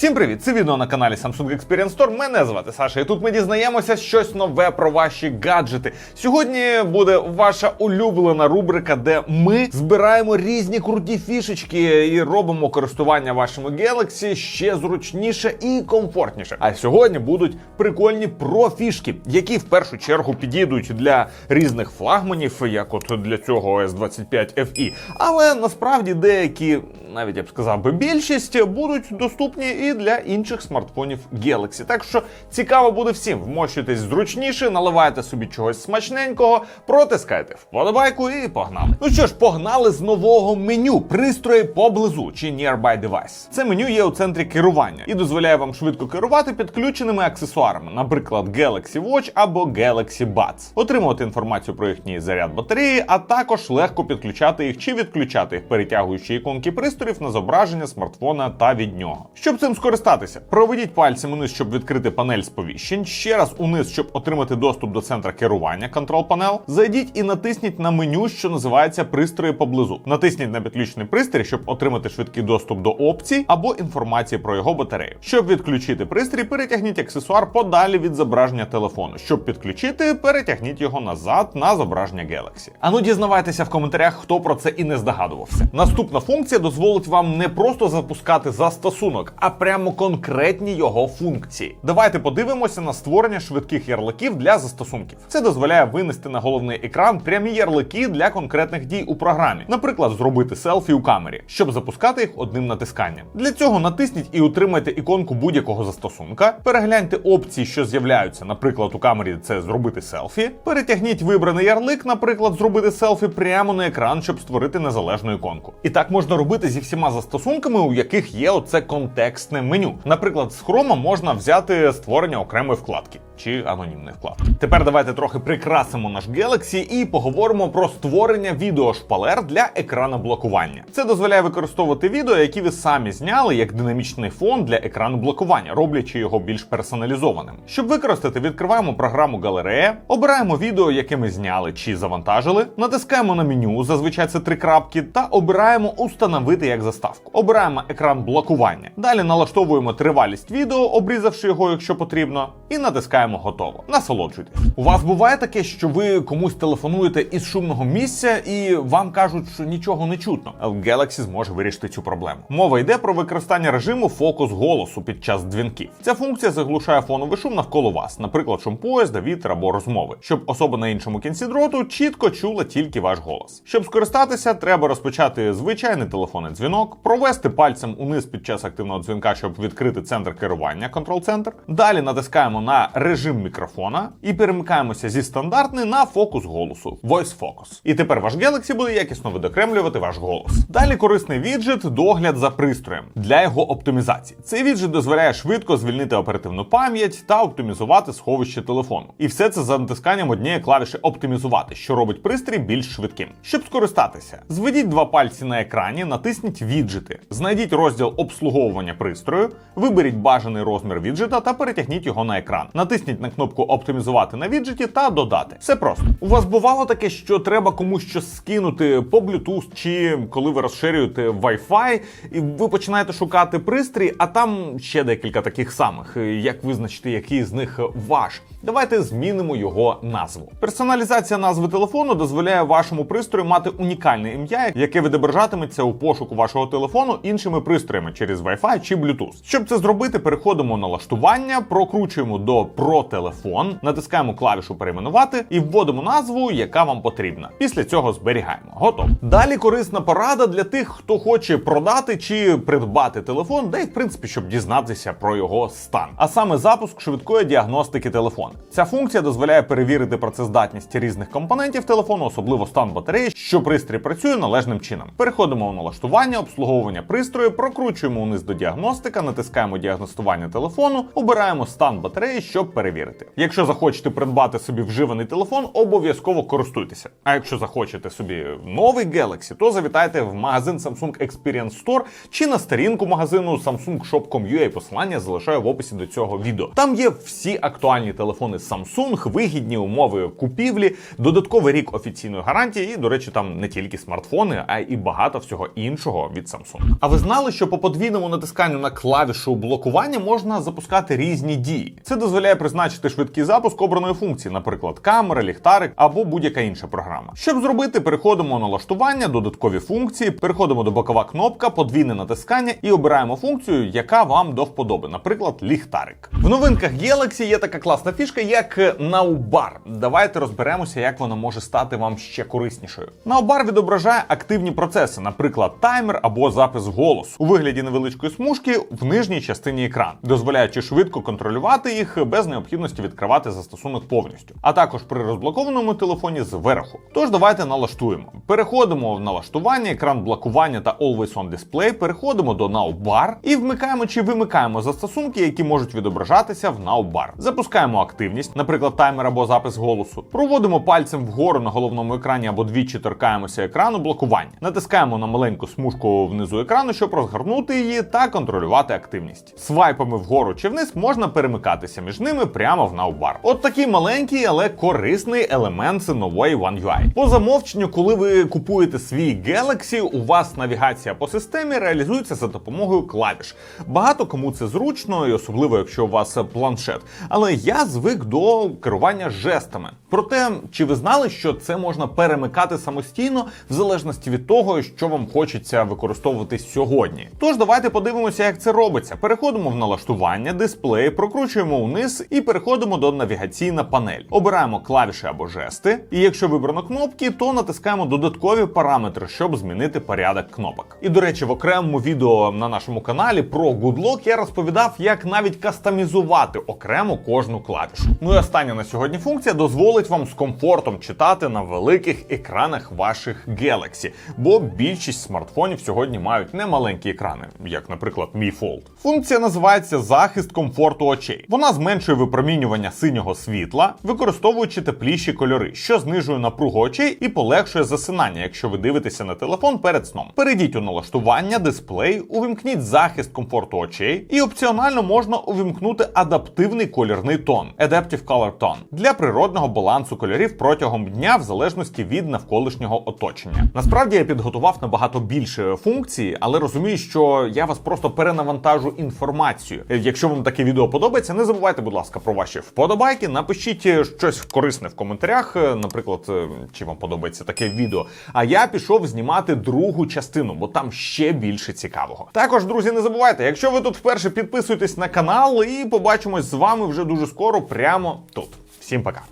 Всім привіт! Це відео на каналі Samsung Experience Store. Мене звати Саша, і тут ми дізнаємося щось нове про ваші гаджети. Сьогодні буде ваша улюблена рубрика, де ми збираємо різні круті фішечки і робимо користування вашими Galaxy ще зручніше і комфортніше. А сьогодні будуть прикольні профішки, які в першу чергу підійдуть для різних флагманів, як от для цього S25 FE. Але насправді деякі, навіть я б сказав би, більшість будуть доступні і для інших смартфонів Galaxy. Так що цікаво буде всім. Вмощуйтесь зручніше, наливайте собі чогось смачненького, протискайте вподобайку і погнали. Ну що ж, погнали з нового меню пристрої поблизу чи Nearby Device. Це меню є у центрі керування і дозволяє вам швидко керувати підключеними аксесуарами, наприклад, Galaxy Watch або Galaxy Buds. отримувати інформацію про їхній заряд батареї, а також легко підключати їх чи відключати їх, перетягуючи іконки пристроїв на зображення смартфона та від нього. Щоб цим скористатися, проведіть пальцем униз, щоб відкрити панель сповіщень. Ще раз униз, щоб отримати доступ до центра керування Control Panel. Зайдіть і натисніть на меню, що називається пристрої поблизу. Натисніть на підключений пристрій, щоб отримати швидкий доступ до опцій або інформації про його батарею. Щоб відключити пристрій, перетягніть аксесуар подалі від зображення телефону. Щоб підключити, перетягніть його назад на зображення Galaxy. Ану дізнавайтеся в коментарях, хто про це і не здогадувався. Наступна функція дозволить вам не просто запускати застосунок, а прямо конкретні його функції. Давайте подивимося на створення швидких ярликів для застосунків. Це дозволяє винести на головний екран прямі ярлики для конкретних дій у програмі, наприклад, зробити селфі у камері, щоб запускати їх одним натисканням. Для цього натисніть і утримайте іконку будь-якого застосунка, перегляньте опції, що з'являються, наприклад, у камері це зробити селфі. Перетягніть вибраний ярлик, наприклад, зробити селфі прямо на екран, щоб створити незалежну іконку. І так можна робити зі всіма застосунками, у яких є оце контекстне меню. Наприклад, з Chrome можна взяти створення окремої вкладки чи анонімної вкладки. Тепер давайте трохи прикрасимо наш Galaxy і поговоримо про створення відеошпалер для екрану блокування. Це дозволяє використовувати відео, які ви самі зняли як динамічний фон для екрану блокування, роблячи його більш персоналізованим. Щоб використати, відкриваємо програму Галерея, обираємо відео, яке ми зняли чи завантажили, натискаємо на меню, зазвичай це три крапки, та обираємо установити як заставку. Обираємо екран блокування. Далі налаштовуємо тривалість відео, обрізавши його, якщо потрібно, і натискаємо готово. Насолоджуйтесь. У вас буває таке, що ви комусь телефонуєте із шумного місця і вам кажуть, що нічого не чутно. Galaxy зможе вирішити цю проблему. Мова йде про використання режиму фокус голосу під час дзвінків. Ця функція заглушає фоновий шум навколо вас, наприклад, шум поїзда, вітер або розмови, щоб особа на іншому кінці дроту чітко чула тільки ваш голос. Щоб скористатися, треба розпочати звичайний телефонний дзвінок, провести пальцем униз під час активного дзвінка, щоб відкрити центр керування, контрол-центр. Далі натискаємо на режим мікрофона і перемикаємося зі стандартний на фокус голосу Voice Focus. І тепер ваш Galaxy буде якісно видокремлювати ваш голос. Далі корисний віджит догляд за пристроєм для його оптимізації. Цей віджит дозволяє швидко звільнити оперативну пам'ять та оптимізувати сховище телефону. І все це за натисканням однієї клавіші оптимізувати, що робить пристрій більш швидким. Щоб скористатися, зведіть два пальці на екрані, натисніть віджити, знайдіть розділ обслуговування пристрою, виберіть бажаний розмір віджита та перетягніть його на екран. Натисніть на кнопку Оптимізувати на віджиті та додати. Все просто. У вас бувало таке, що треба комусь щось скинути по Bluetooth, чи коли ви розширюєте Wi-Fi, і ви починаєте шукати пристрій, а там ще декілька таких самих. Як визначити, який з них ваш? Давайте змінимо його назву. Персоналізація назви телефону дозволяє вашому пристрою мати унікальне ім'я, яке відображатиметься у пошуку вашого телефону іншими пристроями через Wi-Fi чи Bluetooth. Щоб це зробити, переходимо на налаштування, прокручуємо до про телефон, натискаємо клавішу перейменувати і вводимо назву, яка вам потрібна. Після цього зберігаємо. Готово. Далі корисна порада для тих, хто хоче продати чи придбати телефон, де й в принципі, щоб дізнатися про його стан. А саме запуск швидкої діагностики телефону. Ця функція дозволяє перевірити працездатність різних компонентів телефону, особливо стан батареї, що пристрій працює належним чином. Переходимо у налаштування, обслуговування пристрою, прокручуємо униз до діагностика, натискаємо діагностування телефону, обираємо стан батареї, щоб перевірити. Якщо захочете придбати собі вживаний телефон, обов'язково користуйтеся. А якщо захочете собі новий Galaxy, то завітайте в магазин Samsung Experience Store чи на сторінку магазину samsungshop.com.ua. Посилання залишаю в описі до цього відео. Там є всі актуальні телефони Samsung, вигідні умови купівлі, додатковий рік офіційної гарантії, і, до речі, там не тільки смартфони, а й багато всього іншого від Samsung. А ви знали, що по подвійному натисканню на на клавішу блокування можна запускати різні дії. Це дозволяє призначити швидкий запуск обраної функції, наприклад, камера, ліхтарик або будь-яка інша програма. Щоб зробити, переходимо на налаштування, додаткові функції, переходимо до бокова кнопка, подвійне натискання і обираємо функцію, яка вам до вподоби, наприклад, ліхтарик. В новинках Galaxy є така класна фішка, як Nowbar. Давайте розберемося, як вона може стати вам ще кориснішою. Nowbar відображає активні процеси, наприклад, таймер або запис голосу у вигляді невеличкої смужки в нижній частині екрану, дозволяючи швидко контролювати їх без необхідності відкривати застосунок повністю, а також при розблокованому телефоні зверху. Тож давайте налаштуємо. Переходимо в налаштування, екран блокування та Always On Display, переходимо до Nowbar і вмикаємо чи вимикаємо застосунки, які можуть відображатися в Nowbar. Запускаємо активність, наприклад, таймер або запис голосу. Проводимо пальцем вгору на головному екрані або двічі торкаємося екрану блокування. Натискаємо на маленьку смужку внизу екрану, щоб розгорнути її та контролювати активність. Свайпами вгору чи вниз можна перемикатися між ними прямо в Nowbar. От такий маленький, але корисний елемент нової One UI. По замовченню, коли ви купуєте свій Galaxy, у вас навігація по системі реалізується за допомогою клавіш. Багато кому це зручно, і особливо якщо у вас планшет. Але я звик до керування жестами. Проте, чи ви знали, що це можна перемикати самостійно в залежності від того, що вам хочеться використовувати сьогодні? Тож давайте подивимося, як це робиться. Переходимо в налаштування, дисплей, прокручуємо вниз і переходимо до навігаційна панель. Обираємо клавіші або жести. І якщо вибрано кнопки, то натискаємо додаткові параметри, щоб змінити порядок кнопок. І до речі, в окремому відео на нашому каналі про GoodLock я розповідав, як навіть кастомізувати окремо кожну клавішу. Ну і остання на сьогодні функція дозволить вам з комфортом читати на великих екранах ваших Galaxy, бо більшість смартфонів сьогодні мають немаленькі екрани, як, наприклад, мій Fold. Функція називається захист комфорту очей. Вона зменшує випромінювання синього світла, використовуючи тепліші кольори, що знижує напругу очей і полегшує засинання, якщо ви дивитеся на телефон перед сном. Перейдіть у налаштування, дисплей, увімкніть захист комфорту очей, і опціонально можна увімкнути адаптивний колірний тон Adaptive Color Tone для природного балансу кольорів протягом дня в залежності від навколишнього оточення. Насправді я підготував набагато більше функцій, але розумію, що я вас просто перенавантажу інформацією. Якщо вам таке відео подобається, не забувайте, будь ласка, про ваші вподобайки. Напишіть е, щось корисне в коментарях, е, наприклад, е, чи вам подобається таке відео. А я пішов знімати другу частину, бо там ще більше цікавого. Також, друзі, не забувайте, якщо ви тут вперше підписуйтесь на канал і побачимось з вами вже дуже скоро, прямо тут. Всім пока.